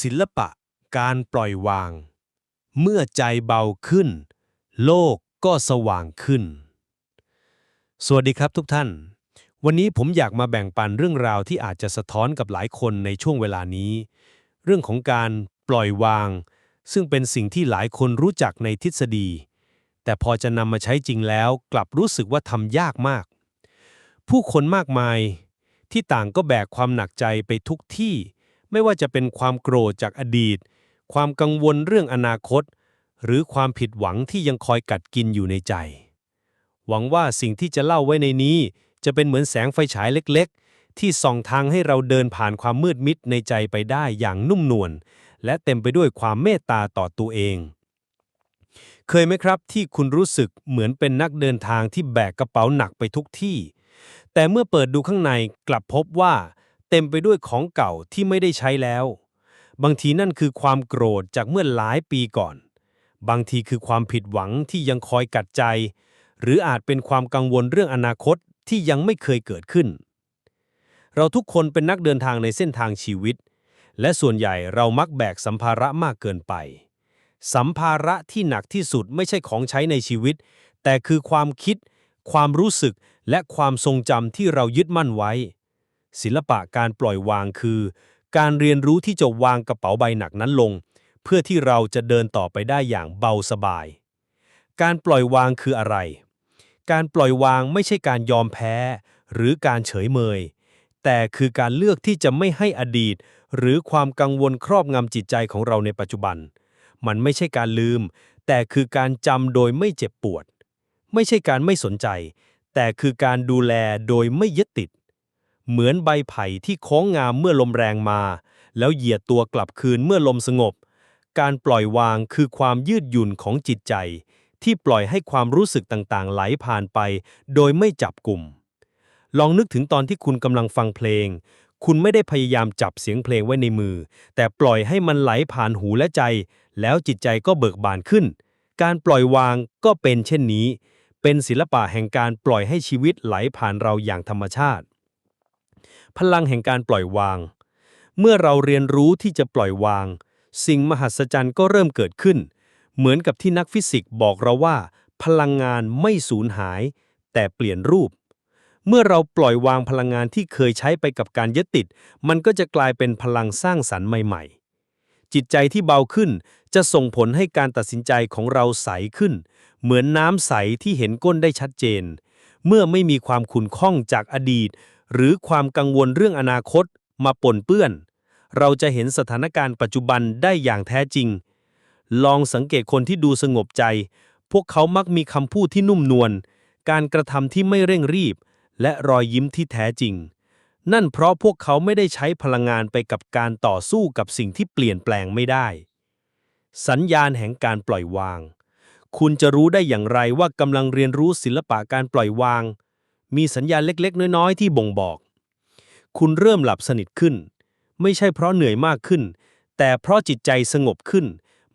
ศิลปะ การปล่อยวาง เมื่อใจเบาขึ้น โลกก็สว่างขึ้น สวัสดีครับทุกท่าน วันนี้ผมอยากมาแบ่งปันเรื่องราวที่อาจจะสะท้อนกับหลายคนในช่วงเวลานี้ เรื่องของการปล่อยวาง ซึ่งเป็นสิ่งที่หลายคนรู้จักในทฤษฎี แต่พอจะนำมาใช้จริงแล้ว กลับรู้สึกว่าทำยากมาก ผู้คนมากมาย ที่ต่างก็แบกความหนักใจไปทุกที่ ไม่ว่าจะเป็นความโกรธจากอดีต ความกังวลเรื่องอนาคต หรือความผิดหวังที่ยังคอยกัดกินอยู่ในใจ หวังว่าสิ่งที่จะเล่าไว้ในนี้ จะเป็นเหมือนแสงไฟฉายเล็กๆ ที่ส่องทางให้เราเดินผ่านความมืดมิดในใจไปได้อย่างนุ่มนวลและเต็มไปด้วยความเมตตาต่อตัวเอง เคยไหมครับที่คุณรู้สึกเหมือนเป็นนักเดินทางที่แบกกระเป๋าหนักไปทุกที่ แต่เมื่อเปิดดูข้างในกลับพบว่า เต็มไปด้วยของเก่าที่ไม่ได้ใช้แล้ว บางทีนั่นคือความโกรธจากเมื่อหลายปีก่อน บางทีคือความผิดหวังที่ยังคอยกัดใจ หรืออาจเป็นความกังวลเรื่องอนาคตที่ยังไม่เคยเกิดขึ้น เราทุกคนเป็นนักเดินทางในเส้นทางชีวิต และส่วนใหญ่เรามักแบกสัมภาระมากเกินไป สัมภาระที่หนักที่สุดไม่ใช่ของใช้ในชีวิต แต่คือความคิด ความรู้สึกและความทรงจำที่เรายึดมั่นไว้ ศิลปะการปล่อยวางคือ การเรียนรู้ที่จะวางกระเป๋าใบหนักนั้นลง เพื่อที่เราจะเดินต่อไปได้อย่างเบาสบาย การปล่อยวางคืออะไร การปล่อยวางไม่ใช่การยอมแพ้ หรือการเฉยเมย แต่คือการเลือกที่จะไม่ให้อดีต หรือความกังวลครอบงำจิตใจของเราในปัจจุบัน มันไม่ใช่การลืม แต่คือการจำโดยไม่เจ็บปวด ไม่ใช่การไม่สนใจ แต่คือการดูแลโดยไม่ยึดติด เหมือนใบไผ่ที่โค้งงามเมื่อลมแรงมา แล้วเหยียดตัวกลับคืนเมื่อลมสงบ การปล่อยวางคือความยืดหยุ่นของจิตใจ ที่ปล่อยให้ความรู้สึกต่างๆ ไหลผ่านไป โดยไม่จับกลุ่ม ลองนึกถึงตอนที่คุณกำลังฟังเพลง คุณไม่ได้พยายามจับเสียงเพลงไว้ในมือ แต่ปล่อยให้มันไหลผ่านหูและใจ แล้วจิตใจก็เบิกบานขึ้น การปล่อยวางก็เป็นเช่นนี้ เป็นศิลปะแห่งการปล่อยให้ชีวิตไหลผ่านเราอย่างธรรมชาติ พลังแห่งการปล่อยวาง เมื่อเราเรียนรู้ที่จะปล่อยวาง สิ่งมหัศจรรย์ก็เริ่มเกิดขึ้น เหมือนกับที่นักฟิสิกส์บอกเราว่า พลังงานไม่สูญหาย แต่เปลี่ยนรูป เมื่อเราปล่อยวางพลังงานที่เคยใช้ไปกับการยึดติด มันก็จะกลายเป็นพลังสร้างสรรค์ใหม่ ๆ จิตใจที่เบาขึ้นจะส่งผลให้การตัดสินใจของเราใสขึ้น เหมือนน้ำใสที่เห็นก้นได้ชัดเจน เมื่อไม่มีความขุ่นข้องจากอดีต หรือความกังวลเรื่องอนาคตมาปนเปื้อน เราจะเห็นสถานการณ์ปัจจุบันได้อย่างแท้จริง ลองสังเกตคนที่ดูสงบใจ พวกเขามักมีคำพูดที่นุ่มนวล การกระทำที่ไม่เร่งรีบ และรอยยิ้มที่แท้จริง นั่นเพราะพวกเขาไม่ได้ใช้พลังงานไปกับการต่อสู้กับสิ่งที่เปลี่ยนแปลงไม่ได้ สัญญาณแห่งการปล่อยวาง คุณจะรู้ได้อย่างไรว่ากำลังเรียนรู้ศิลปะการปล่อยวาง มีสัญญาณเล็กๆ น้อยๆ ที่บ่งบอก คุณเริ่มหลับสนิทขึ้น ไม่ใช่เพราะเหนื่อยมากขึ้น แต่เพราะจิตใจสงบขึ้น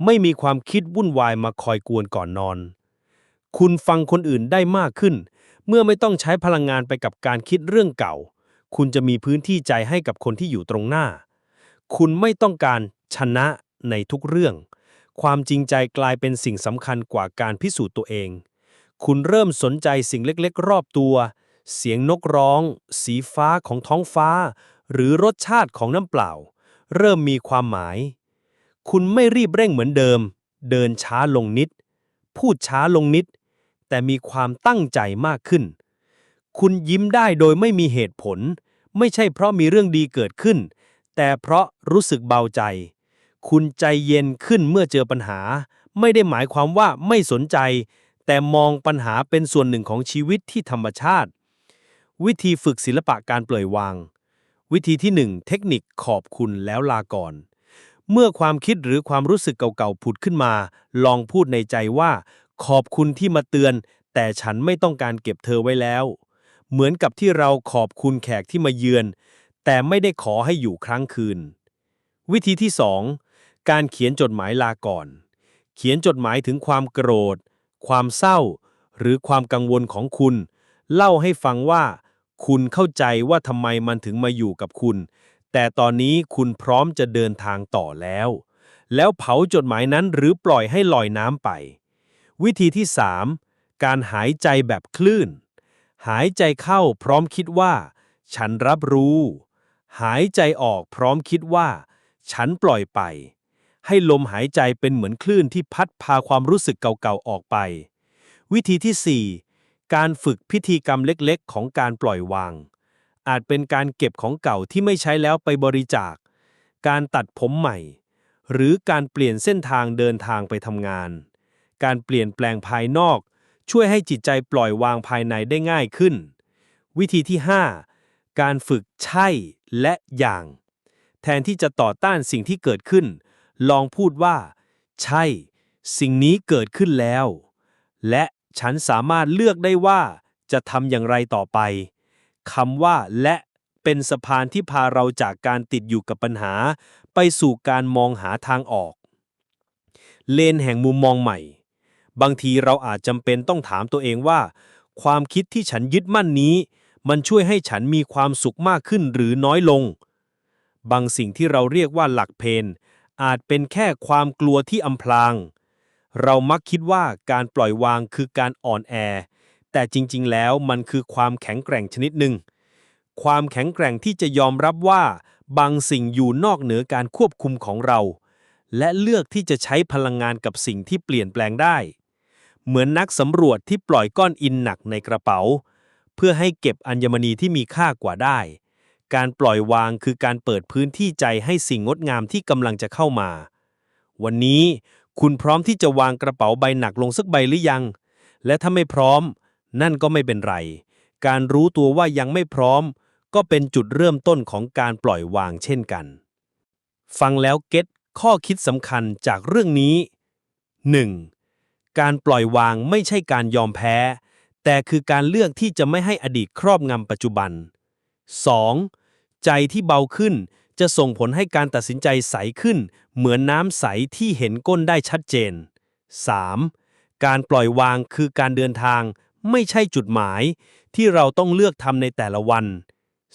ไม่มีความคิดวุ่นวายมาคอยกวนก่อนนอน คุณฟังคนอื่นได้มากขึ้น เมื่อไม่ต้องใช้พลังงานไปกับการคิดเรื่องเก่า คุณจะมีพื้นที่ใจให้กับคนที่อยู่ตรงหน้า คุณไม่ต้องการชนะในทุกเรื่อง ความจริงใจกลายเป็นสิ่งสำคัญกว่าการพิสูจน์ตัวเอง คุณเริ่มสนใจสิ่งเล็กๆ รอบตัว เสียงนกร้อง สีฟ้าของท้องฟ้า หรือรสชาติของน้ำเปล่า เริ่มมีความหมาย คุณไม่รีบเร่งเหมือนเดิม เดินช้าลงนิด พูดช้าลงนิด แต่มีความตั้งใจมากขึ้น คุณยิ้มได้โดยไม่มีเหตุผล ไม่ใช่เพราะมีเรื่องดีเกิดขึ้น แต่เพราะรู้สึกเบาใจ คุณใจเย็นขึ้นเมื่อเจอปัญหา ไม่ได้หมายความว่าไม่สนใจ แต่มองปัญหาเป็นส่วนหนึ่งของชีวิตที่ธรรมชาติ วิธีฝึกศิลปะการปล่อยวาง วิธีที่ 1 เทคนิคขอบคุณแล้วลาก่อน เมื่อความคิดหรือความรู้สึกเก่าๆผุดขึ้นมา ลองพูดในใจว่า ขอบคุณที่มาเตือน แต่ฉันไม่ต้องการเก็บเธอไว้แล้ว เหมือนกับที่เราขอบคุณแขกที่มาเยือน แต่ไม่ได้ขอให้อยู่ครั้งคืน วิธีที่ 2 การเขียนจดหมายลาก่อน เขียนจดหมายถึงความโกรธ ความเศร้า หรือความกังวลของคุณ เล่าให้ฟังว่า คุณเข้าใจว่าทำไมมันถึงมาอยู่กับคุณ แต่ตอนนี้คุณพร้อมจะเดินทางต่อแล้ว แล้วเผาจดหมายนั้นหรือปล่อยให้ลอยน้ำไป วิธีที่ 3 การหายใจแบบคลื่น หายใจเข้าพร้อมคิดว่า ฉันรับรู้ หายใจออกพร้อมคิดว่า ฉันปล่อยไป ให้ลมหายใจเป็นเหมือนคลื่นที่พัดพาความรู้สึกเก่าๆออกไป วิธีที่ 4 การฝึกพิธีกรรมเล็กๆ ของการปล่อยวาง อาจเป็นการเก็บของเก่าที่ไม่ใช้แล้วไปบริจาค การตัดผมใหม่ หรือการเปลี่ยนเส้นทางเดินทางไปทำงาน การเปลี่ยนแปลงภายนอก ช่วยให้จิตใจปล่อยวางภายในได้ง่ายขึ้น วิธีที่ 5 การฝึกใช่และอย่าง แทนที่จะต่อต้านสิ่งที่เกิดขึ้น ลองพูดว่า ใช่ สิ่งนี้เกิดขึ้นแล้ว และ ฉันสามารถเลือกได้ว่าจะทำอย่างไรต่อไปคำว่าและเป็นสะพานที่พาเราจากการติดอยู่กับปัญหา ไปสู่การมองหาทางออก เลนแห่งมุมมองใหม่ บางทีเราอาจจำเป็นต้องถามตัวเองว่า ความคิดที่ฉันยึดมั่นนี้ มันช่วยให้ฉันมีความสุขมากขึ้นหรือน้อยลง บางสิ่งที่เราเรียกว่าหลักเพนอาจเป็นแค่ความกลัวที่อำพราง เรามักคิดว่าการปล่อยวางคือการอ่อนแอ แต่จริงๆ แล้วมันคือความแข็งแกร่งชนิดหนึ่ง ความแข็งแกร่งที่จะยอมรับว่าบางสิ่งอยู่นอกเหนือการควบคุมของเรา และเลือกที่จะใช้พลังงานกับสิ่งที่เปลี่ยนแปลงได้ เหมือนนักสำรวจที่ปล่อยก้อนอินหนักในกระเป๋า เพื่อให้เก็บอัญมณีที่มีค่ากว่าได้ การปล่อยวางคือการเปิดพื้นที่ใจให้สิ่งงดงามที่กำลังจะเข้ามา วันนี้ คุณพร้อมที่จะวางกระเป๋าใบหนักลงสักใบหรือยัง และถ้าไม่พร้อม นั่นก็ไม่เป็นไร การรู้ตัวว่ายังไม่พร้อม ก็เป็นจุดเริ่มต้นของการปล่อยวางเช่นกัน ฟังแล้วเก็ตข้อคิดสำคัญจากเรื่องนี้ 1. การปล่อยวางไม่ใช่การยอมแพ้ แต่คือการเลือกที่จะไม่ให้อดีตครอบงำปัจจุบัน 2. ใจที่เบาขึ้น จะส่งผลให้การตัดสินใจใสขึ้น เหมือนน้ำใสที่เห็นก้นได้ชัดเจน 3. การปล่อยวางคือการเดินทาง ไม่ใช่จุดหมาย ที่เราต้องเลือกทำในแต่ละวัน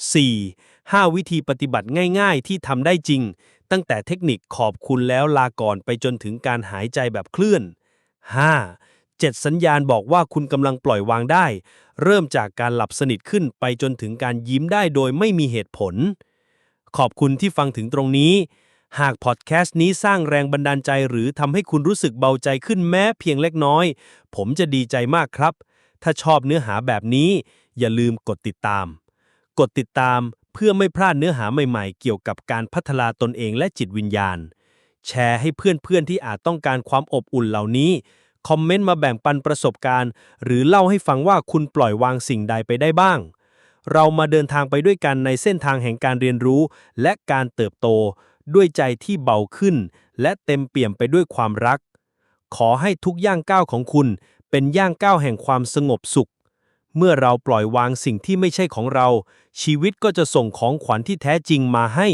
4. 5 วิธีปฏิบัติง่ายๆ ที่ทำได้จริง ตั้งแต่เทคนิคขอบคุณแล้วลาก่อนไปจนถึงการหายใจแบบเคลื่อน 5. 7 สัญญาณบอกว่าคุณกำลังปล่อยวางได้ เริ่มจากการหลับสนิทขึ้นไปจนถึงการยิ้มได้โดยไม่มีเหตุผล ขอบคุณที่ฟังถึงตรงนี้ หากพอดแคสต์นี้สร้างแรงบันดาลใจหรือทำให้คุณรู้สึกเบาใจขึ้นแม้เพียงเล็กน้อย ผมจะดีใจมากครับ ถ้าชอบเนื้อหาแบบนี้ อย่าลืมกดติดตาม กดติดตามเพื่อไม่พลาดเนื้อหาใหม่ๆ เกี่ยวกับการพัฒนาตนเองและจิตวิญญาณ แชร์ให้เพื่อนๆที่อาจต้องการความอบอุ่นเหล่านี้ คอมเมนต์มาแบ่งปันประสบการณ์ หรือเล่าให้ฟังว่าคุณปล่อยวางสิ่งใดไปได้บ้าง เรามาเดินทางไปด้วยกันในเส้นทางแห่งการเรียนรู้ และการเติบโต ด้วยใจที่เบาขึ้น และเต็มเปี่ยมไปด้วยความรัก ขอให้ทุกย่างก้าวของคุณ เป็นย่างก้าวแห่งความสงบสุข เมื่อเราปล่อยวางสิ่งที่ไม่ใช่ของเรา ชีวิตก็จะส่งของขวัญที่แท้จริงมาให้